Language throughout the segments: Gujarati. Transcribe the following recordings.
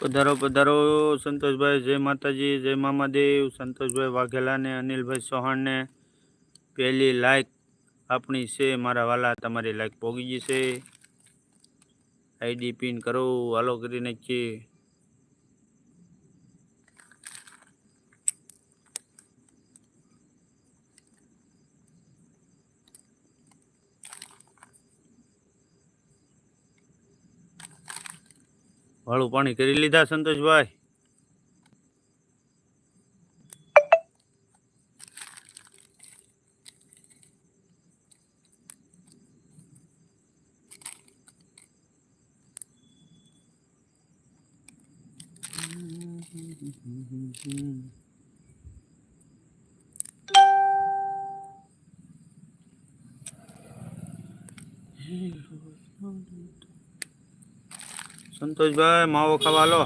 પધારો પધારો, સંતોષભાઈ, જય માતાજી, જય મામાદેવ, સંતોષભાઈ વાઘેલાને, અનિલભાઈ ચૌહાણને, પહેલી લાઈક આપણી છે, મારા વાલા, તમારી લાઈક પોગી છે. આઈડી પિન કરો, હાલો કરી નાખીએ વાળું પાણી કરી લીધા સંતોષભાઈ. સંતોષભાઈ માવો ખાવા લો.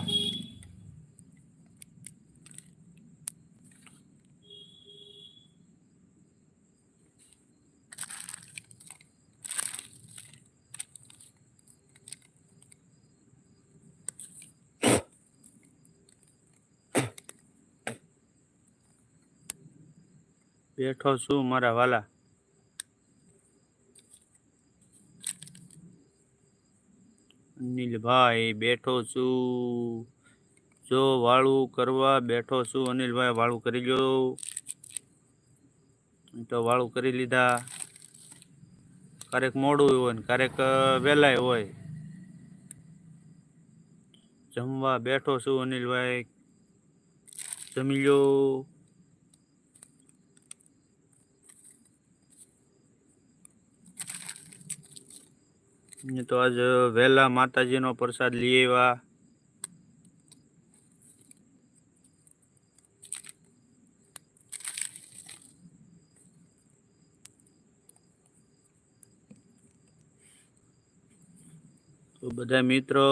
બેઠો છું મારા વાલા. અનિલભાઈ બેઠો છું. જો વાળું કરવા બેઠો છું અનિલભાઈ વાળું કરી લો તો વાળું કરી લીધા. ક્યારેક મોડું હોય ને ક્યારેક વહેલાય હોય. જમવા બેઠો છું અનિલભાઈ જમી લો તો આજ વહેલા માતાજીનો પ્રસાદ લઈ આવ્યા. તો બધા મિત્રો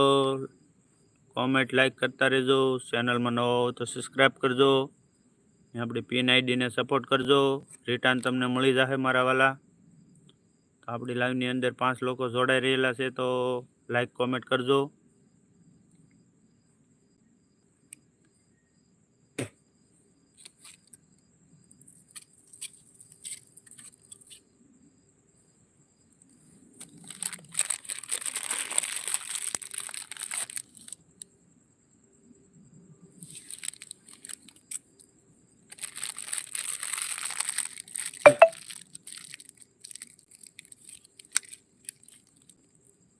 કોમેન્ટ લાઈક કરતા રહેજો ચેનલમાં નવો હો તો સબસ્ક્રાઈબ કરજો. આપણી પિન આઈડીને સપોર્ટ કરજો. રિટર્ન તમને મળી જશે મારા વાલા. આપણી લાઈવની અંદર પાંચ લોકો જોડાઈ રહેલા છે તો લાઈક કોમેન્ટ કરજો.